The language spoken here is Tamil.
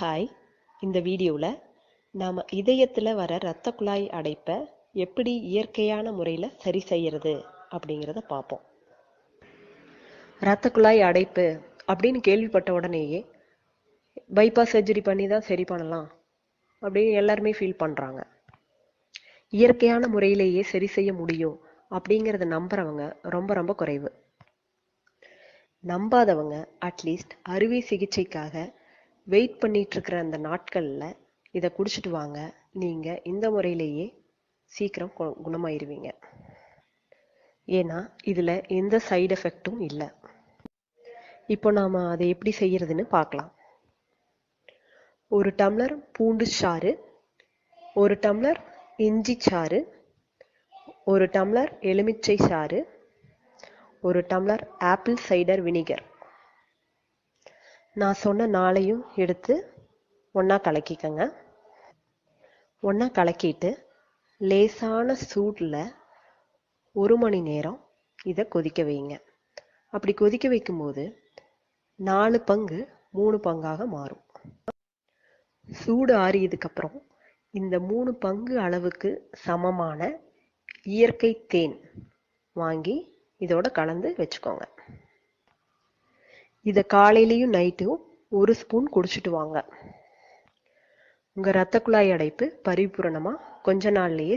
ஹாய். இந்த வீடியோவில் நாம் இதயத்தில் வர இரத்த குழாய் அடைப்பை எப்படி இயற்கையான முறையில் சரி செய்யறது அப்படிங்கிறத பார்ப்போம் இரத்த குழாய் அடைப்பு அப்படின்னு கேள்விப்பட்ட உடனேயே பைபாஸ் சர்ஜரி பண்ணி தான் சரி பண்ணலாம் அப்படின்னு எல்லாருமே ஃபீல் பண்ணுறாங்க இயற்கையான முறையிலேயே சரி செய்ய முடியும் அப்படிங்கிறத நம்புறவங்க ரொம்ப ரொம்ப குறைவு. நம்பாதவங்க அட்லீஸ்ட் அறுவை சிகிச்சைக்காக வெயிட் பண்ணிகிட்ருக்கிற அந்த நாட்களில் இதை குடிச்சிட்டு வாங்க. நீங்கள் இந்த முறையிலேயே சீக்கிரம் கு- குணமாயிருவீங்க. ஏன்னா இதில் எந்த சைடு எஃபெக்ட்டும் இல்லை. இப்போ நாம் அதை எப்படி செய்கிறதுன்னு பார்க்கலாம் ஒரு டம்ளர் பூண்டு சாறு ஒரு டம்ளர் இஞ்சி சாறு ஒரு டம்ளர் எலுமிச்சை சாறு ஒரு டம்ளர் ஆப்பிள் சைடர் வினிகர். நான் சொன்ன நாளையும் எடுத்து ஒன்றா கலக்கிக்கங்க. ஒன்றா கலக்கிட்டு லேசான சூடில் ஒரு மணி நேரம் இதை கொதிக்க வைங்க. அப்படி கொதிக்க வைக்கும்போது நாலு பங்கு மூணு பங்காக மாறும். சூடு ஆறியதுக்கப்புறம் இந்த மூணு பங்கு அளவுக்கு சமமான இயற்கை தேன் வாங்கி இதோட கலந்து வச்சுக்கோங்க. இதை காலையிலையும் நைட்டும் ஒரு ஸ்பூன் குடிச்சிட்டு வாங்க. உங்கள் ரத்த குழாய் அடைப்பு பரிபூரணமாக கொஞ்ச நாள்லேயே